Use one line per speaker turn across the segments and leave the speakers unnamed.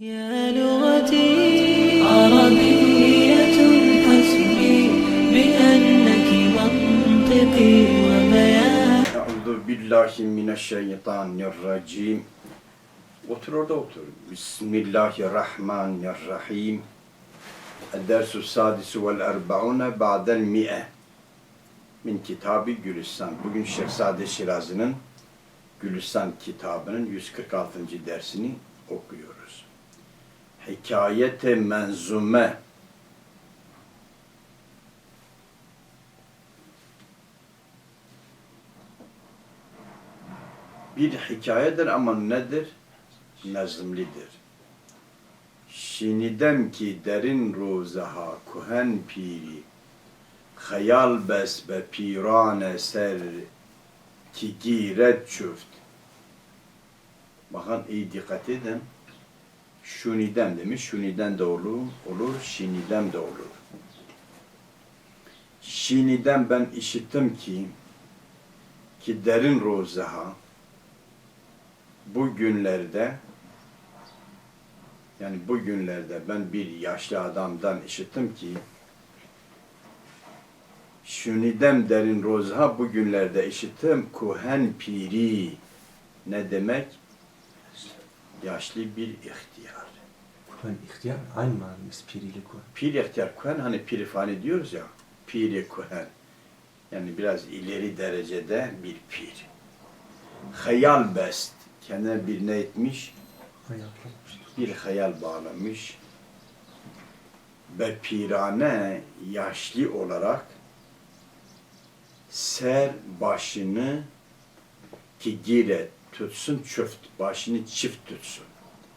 يا لغتي عربية حسبي بأنك منطقي وبيان
Euzu billahi mineşşeytanirracim. Otur orada otur. Bismillahirrahmanirrahim. Dersu sadisu vel erbaune ba'del mi'e. Min kitabı Gülistan. Bugün Şehzade Şirazi'nin Gülistan kitabının 146. dersini okuyoruz. Hikayete menzume. bir hikayedir ama nedir? Nazımlidir. Şinidem ki derin ruzaha kuhen piri, hayal bes be pirane ser ki giret çüft. Bakın iyi dikkat edin. Şunidem demiş, şuniden de olur, olur, şinidem de olur. Şinidem ben işittim ki, ki derin ruzaha, bu günlerde yani bu günlerde ben bir yaşlı adamdan işittim ki Şunidem derin rozha bu günlerde işittim kuhen piri ne demek? Yaşlı bir ihtiyar.
Kuhan ihtiyar aynı manası piriyle kuhan.
Pir ihtiyar kuhen hani pirifani diyoruz ya piri kuhen yani biraz ileri derecede bir pir. Hayal best kendine bir ne etmiş? Bir hayal bağlamış ve pirane yaşlı olarak ser başını ki gire tutsun çöft başını çift tutsun.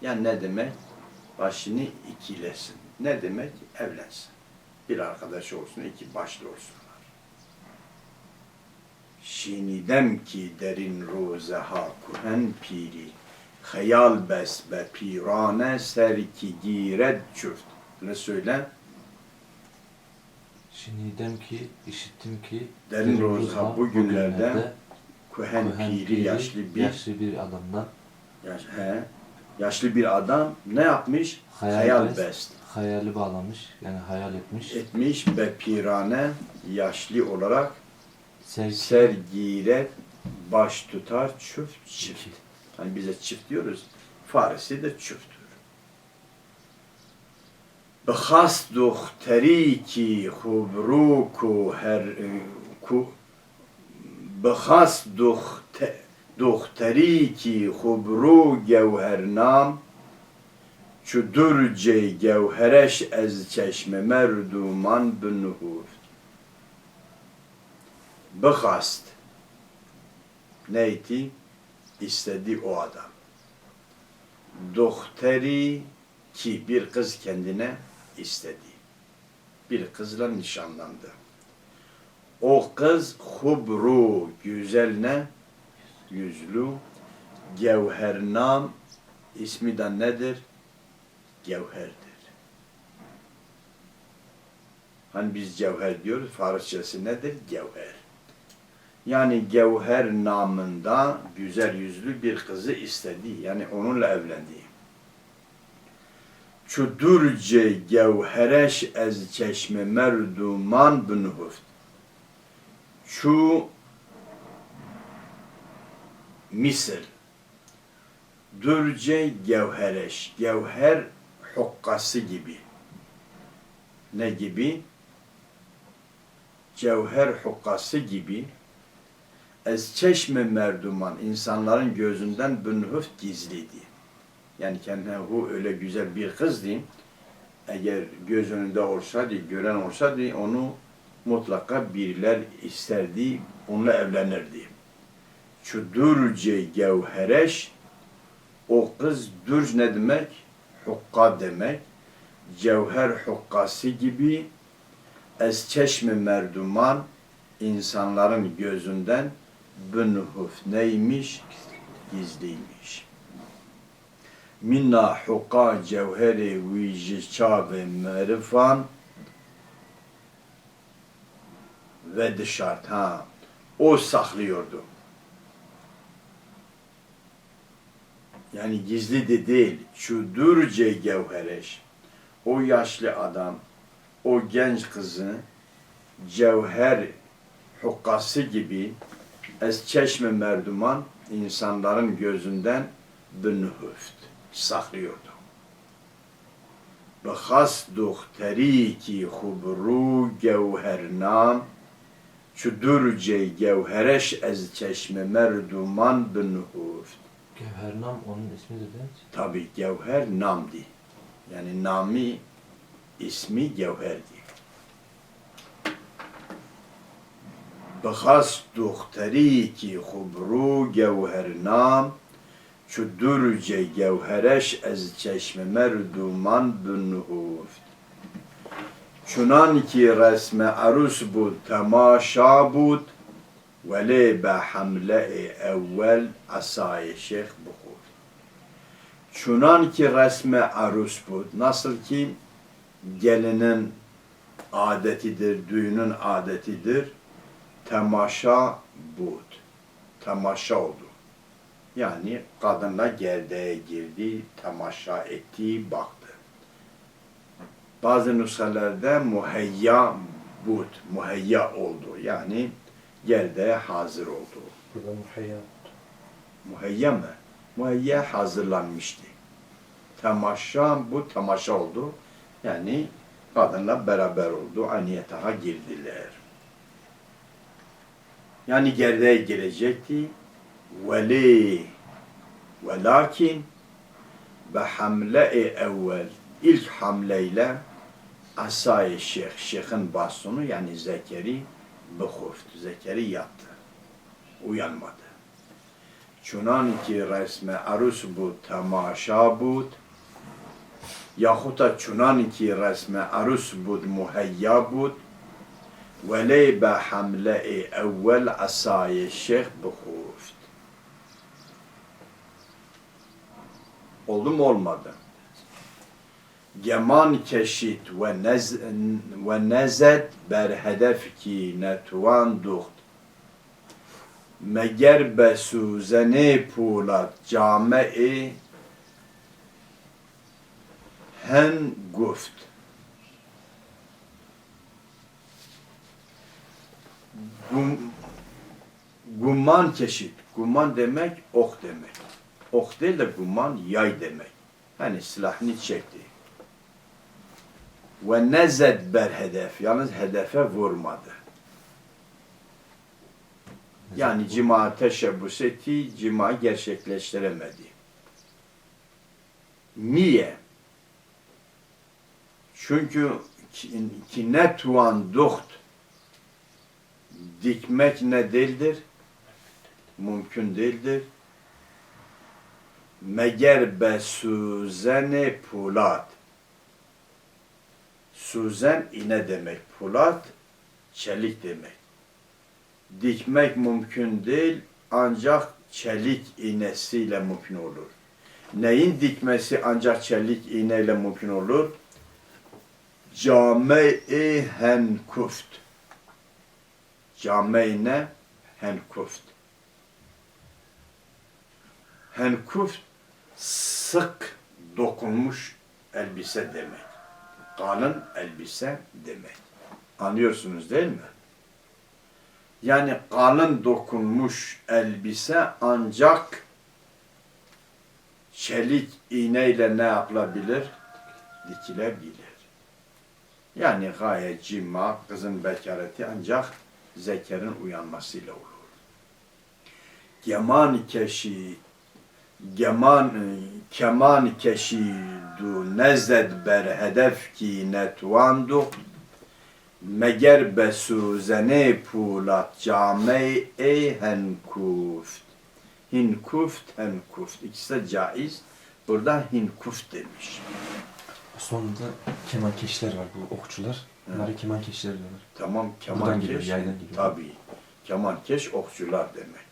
Yani ne demek? Başını ikilesin. Ne demek? Evlensin. Bir arkadaş olsun, iki başlı olsunlar. Şinidem ki derin ruzaha kuhen piri hayal bes be pirane ser ki giret çüft. Ne söyle?
Şimdi dem ki, işittim ki
Derin
Derin
Rozha
Rozha
bugünlerde Kuhen
Kuhen
piri yaşlı bir
yaşlı bir adamdan
yaş, he, yaşlı bir adam ne yapmış?
hayal,
Hayal
best,
best
hayali bağlamış yani hayal etmiş.
etmiş ve pirane yaşlı olarak
Sevgi
sergire baş tutar çift çift. Hani bize çift diyoruz. Farisi de çifttir. Bixas duhteri ki hubruku her ku duhte duhteri ki hubru gevhernam çu durce gevhereş ez çeşme merduman binuhur. Bixast neydi? istedi o adam. Dohteri ki bir kız kendine istedi. Bir kızla nişanlandı. O kız hubru güzel ne? Yüzlü. Gevhernam ismi de nedir? Gevherdir. Hani biz cevher diyoruz, Farsçası nedir? Gevher. Yani Gevher namında güzel yüzlü bir kızı istedi. Yani onunla evlendi. Çudurce gevhereş ez çeşme merduman bünhuft. Şu Mısır. Dürce gevhereş. Gevher hukkası gibi. Ne gibi? Cevher hukkası gibi Ez çeşme merduman insanların gözünden bünhüft gizliydi. Yani kendine bu öyle güzel bir kız diyeyim. Eğer göz önünde olsaydı, gören olsaydı onu mutlaka biriler isterdi, onunla evlenirdi. Şu dürce gevhereş, o kız dürc ne demek? Hukka demek. Cevher hukkası gibi ez çeşme merduman insanların gözünden bünhuf neymiş? Gizliymiş. Minna hukka cevheri vici çabe merifan ve dışart ha o saklıyordu. Yani gizli de değil. Çudurce gevhereş. O yaşlı adam, o genç kızı cevher hukkası gibi ez çeşme merduman insanların gözünden bünhüft saklıyordu. Bexas duhteri ki hubru gevhernam çudurce gevhereş ez çeşme merduman bünhüft
Gevhernam onun ismidir değil mi?
Tabi Gevher Namdi. Yani Nami ismi Gevher'di. Bexas duhteri ki hubru gevher nam çu durce gevhereş ez çeşme merduman bünhuft. Çunan ki resme arus bud temaşa bud veli be hamle evvel asay şeyh bukur. Çunan ki resme arus bud. Nasıl ki gelinin adetidir, düğünün adetidir. Temaşa bud. Temaşa oldu. Yani kadınla gerdeğe girdi, temaşa etti, baktı. Bazı nüshelerde muheyya bud, muheyya oldu. Yani gerdeğe hazır oldu.
Burada muhayya.
Muheyya mı? Muheyya hazırlanmıştı. Temaşa bu temaşa oldu. Yani kadınla beraber oldu. Aynı yatağa girdiler. Yani gerdeğe girecekti. Veli ve lakin ve hamle-i evvel ilk hamleyle asay şeyh, şeyhin bastonu yani Zekeri bıhuft. Zekeri yattı. Uyanmadı. Çunan ki resme arus bu temaşa bud yahut da çunan ki resme arus bud muheyya bud ve be hamle-i evvel asay şeyh bıhuft. Oldu mu olmadı? Geman keşit ve nez ve nezet ber hedef ki netuan duht. Meger be suzene pulat came-i hen guft. Gum, gumman keşit. Gumman demek ok demek. Ok değil de gumman yay demek. Hani silahını çekti. Ve nezed ber hedef. Yalnız hedefe vurmadı. Yani cima teşebbüs etti, cima gerçekleştiremedi. Niye? Çünkü ki- ki ne tuan duht dikmek ne değildir? Mümkün değildir. Meger be suzene pulat. Suzen ine demek. Pulat çelik demek. Dikmek mümkün değil ancak çelik iğnesiyle mümkün olur. Neyin dikmesi ancak çelik iğneyle mümkün olur? Came-i henkuft. Came-i? Henkuft. Henkuft sık dokunmuş elbise demek. Kalın elbise demek. Anlıyorsunuz değil mi? Yani kalın dokunmuş elbise ancak çelik iğneyle ne yapılabilir? Dikilebilir. Yani gayet cima, kızın bekareti ancak zekerin uyanmasıyla olur. Geman keşi, geman, keman keşidu nezed ber hedef ki netuandu meger besuzene pulat came e henkuft. Hinkuft, henkuft. İkisi de caiz. Burada hinkuft demiş.
Osmanlı'da kemankeşler var bu okçular. Bunlara kemankeşler diyorlar.
Tamam
Buradan
kemankeş.
geliyor, yaydan geliyor.
Tabii. Kemankeş okçular demek.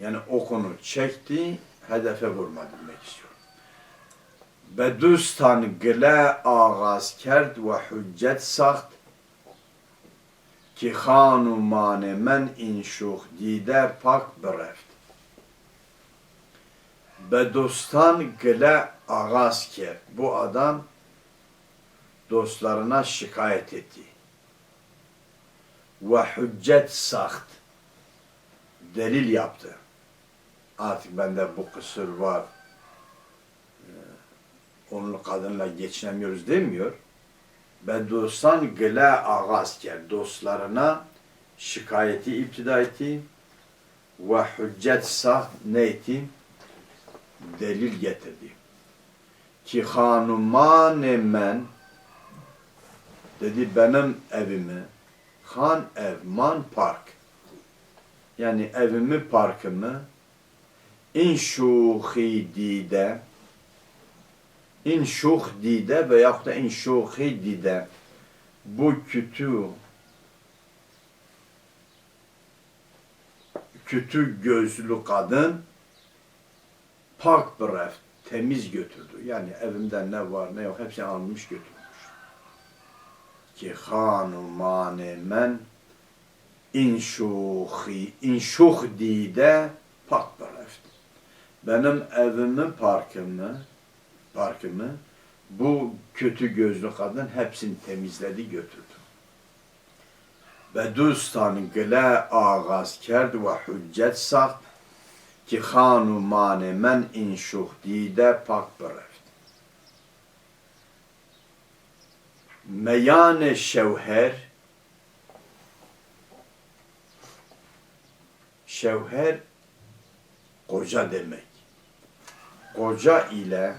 Yani okunu çekti, hedefe vurma demek istiyor. Bedustan gile ağaz kerd ve hüccet sakt ki hanumane men inşuh dide pak bereft. Be dostan gile ağaz kerd. Bu adam dostlarına şikayet etti. Ve hüccet saht. Delil yaptı. Artık bende bu kısır var. Ee, Onunla kadınla geçinemiyoruz demiyor. Ve dostan gile ağaz kerd. Dostlarına şikayeti iptida etti. Ve hüccet saht ne etti? Delil getirdi. Ki hanumane men dedi benim evimi han ev man park yani evimi parkımı inşuhi dide inşuh dide veyahut da inşuhi dide bu kötü kötü gözlü kadın pak bırak temiz götürdü. Yani evimden ne var ne yok hepsini almış götürmüş. Ki hanumane men inşuhi inşuh dide pak bırak. Benim evimi parkımı parkımı bu kötü gözlü kadın hepsini temizledi götürdü. Ve dostan gile ağaz kerdi ve hüccet sakt ki hanumane men inşuh dide pak bereft. Meyane şevher şevher koca demek. Koca ile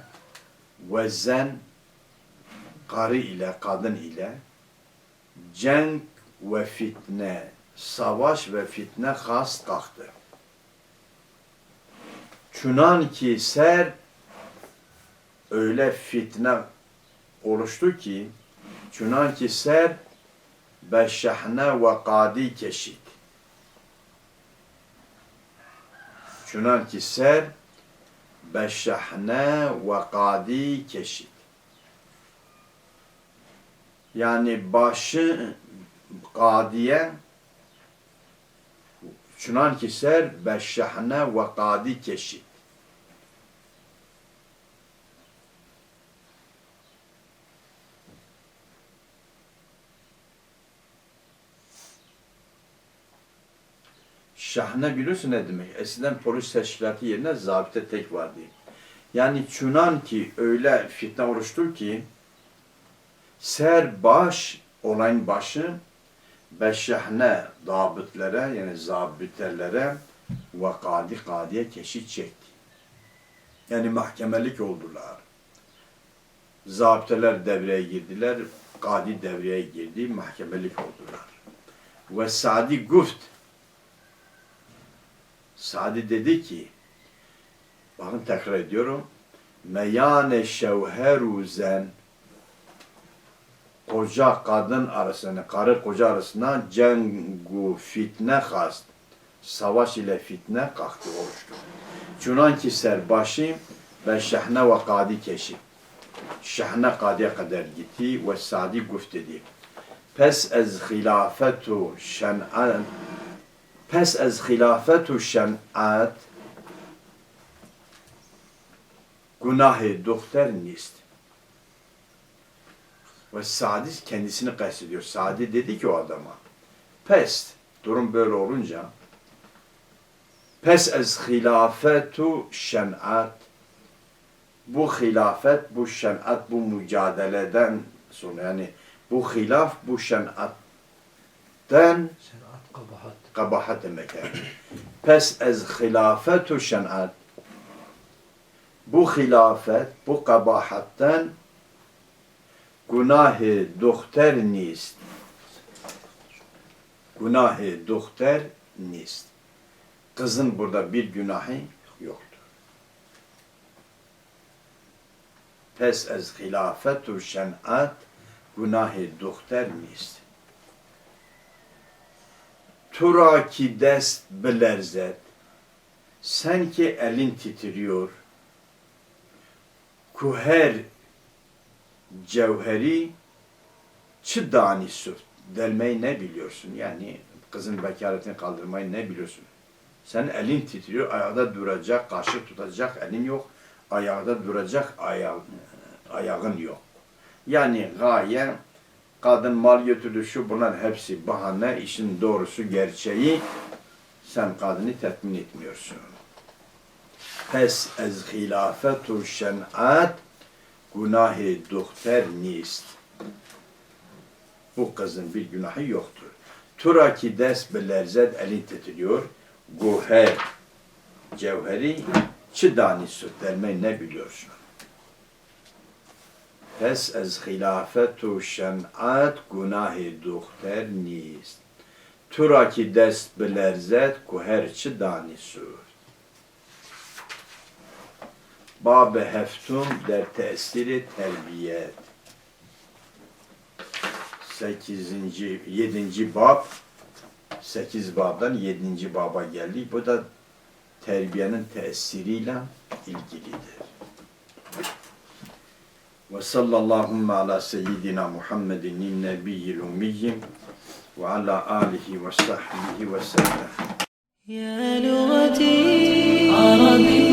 vezen karı ile kadın ile cenk ve fitne savaş ve fitne has kalktı. Çunan ki ser öyle fitne oluştu ki çunan ki ser beşşahne ve kadi keşit. Çunan ki ser beşşahne ve kadi keşit. Yani başı kadiye Çunan ki ser beşşahne ve kadi keşit. Şahne biliyorsun ne demek? Eskiden polis teşkilatı yerine zabite tek vardı. Yani çunan ki öyle fitne oluştu ki ser baş olayın başı beşşahne dabıtlara yani zabitelere ve kadi kadiye keşit çekti. Yani mahkemelik oldular. Zabiteler devreye girdiler, kadi devreye girdi, mahkemelik oldular. Ve Sadi Guft Sadi dedi ki bakın tekrar ediyorum meyane şevheru zen koca kadın arasında, karı koca arasında cengu fitne hast. Savaş ile fitne kalktı oluştu. Çunan ki serbaşı ve şehne ve kadi keşi. Şehne kadiye kadar gitti ve Sadi guft dedi. Pes ez hilafetu şen'at Pes ez hilafetu şen'at günahı doktor nist. Ve Sadi kendisini kastediyor. Sadi dedi ki o adama, pes, durum böyle olunca, pes ez hilafetu şen'at, bu hilafet, bu şen'at, bu mücadeleden sonra yani bu hilaf, bu şen'attan
Şenat kabahat.
Kabahat demek yani. Pes ez hilafetu şen'at, bu hilafet, bu kabahattan günahı doktor nist. Günahı doktor nist. Kızın burada bir günahı yoktur. Pes ez hilafetu şen'at günahı doktor nist. Tura ki dest bilerzet, sen ki elin titriyor, ku her cevheri çi dani sürt, delmeyi ne biliyorsun? Yani kızın bekaretini kaldırmayı ne biliyorsun? Sen elin titriyor, ayakta duracak, kaşık tutacak elin yok. Ayakta duracak ayağı, ayağın yok. Yani gaye kadın mal götürdü şu bunlar hepsi bahane, işin doğrusu gerçeği sen kadını tetmin etmiyorsun. Pes ez hilafetu şen'at günahı duhter nist. Bu kızın bir günahı yoktur. Turaki dest bir lerzet elin titriyor. Guher, cevheri, çi dani süt ne biliyorsun? Pes ez hilafetu şen'at günahı duhter nist. Turaki dest bir lerzet guher çi dani süt. Bab-ı Heftun der tesiri terbiyet. Sekizinci, yedinci bab, sekiz babdan yedinci baba geldi. Bu da terbiyenin tesiriyle ilgilidir. وصلى اللهم على سيدنا محمد النبي الأمي وعلى آله وصحبه وسلم.
يا لغتي عربي.